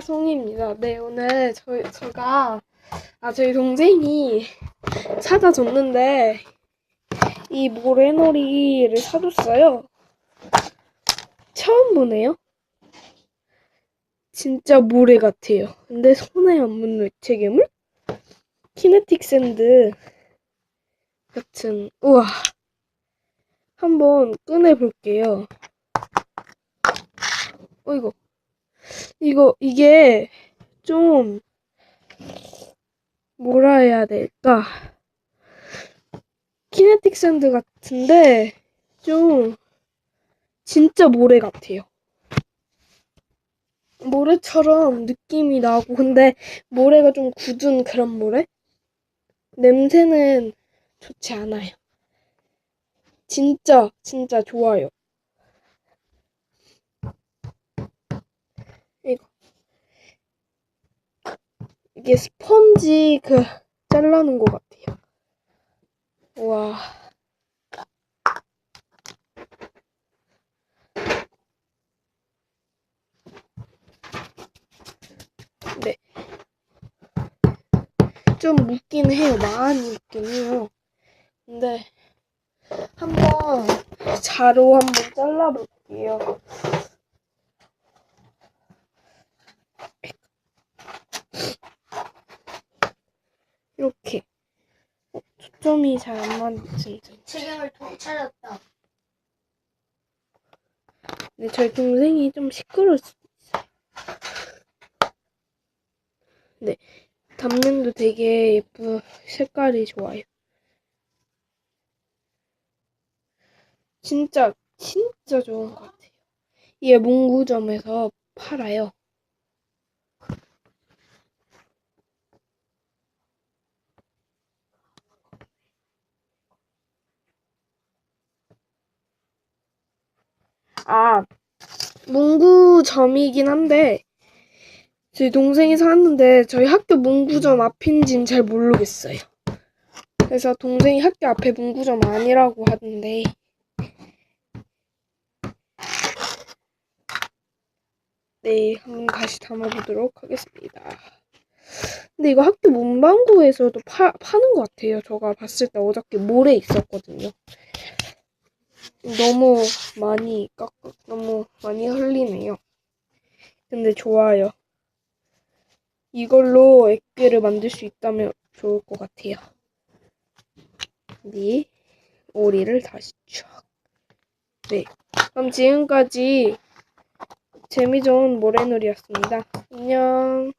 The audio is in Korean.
송입니다. 네, 오늘 저, 제가, 아, 저희 동생이 사다 줬는데, 이 모래놀이를 사줬어요. 처음 보네요. 진짜 모래 같아요. 근데 손에 안 묻는 액체 괴물? 키네틱 샌드 같은, 우와. 한번 꺼내볼게요. 어이구. 이거, 이게 좀, 뭐라 해야 될까. 키네틱 샌드 같은데, 좀, 진짜 모래 같아요. 모래처럼 느낌이 나고, 근데 모래가 좀 굳은 그런 모래? 냄새는 좋지 않아요. 진짜, 진짜 좋아요. 이게 스펀지 그 잘라놓은 것 같아요. 와. 네. 좀 묻긴 해요. 많이 묻긴 해요. 근데 한번 자로 한번 잘라볼게요. 이렇게 어, 초점이 잘 안 맞는데 책임을 통 찾았다. 네, 저희 동생이 좀 시끄러울 수도 있어요. 네, 단면도 되게 예쁘, 색깔이 좋아요. 진짜, 진짜 좋은 것 같아요. 이게 문구점에서 팔아요. 아, 문구점이긴 한데, 제 동생이 사왔는데, 저희 학교 문구점 앞인지는 잘 모르겠어요. 그래서 동생이 학교 앞에 문구점 아니라고 하던데, 네, 한번 다시 담아보도록 하겠습니다. 근데 이거 학교 문방구에서도 파, 파는 것 같아요. 제가 봤을 때 어저께 모래 있었거든요. 너무 많이 깎아, 너무 많이 흘리네요. 근데 좋아요. 이걸로 액괴를 만들 수 있다면 좋을 것 같아요. 네, 오리를 다시 쫙. 네, 그럼 지금까지 재미좋은 모래놀이였습니다. 안녕.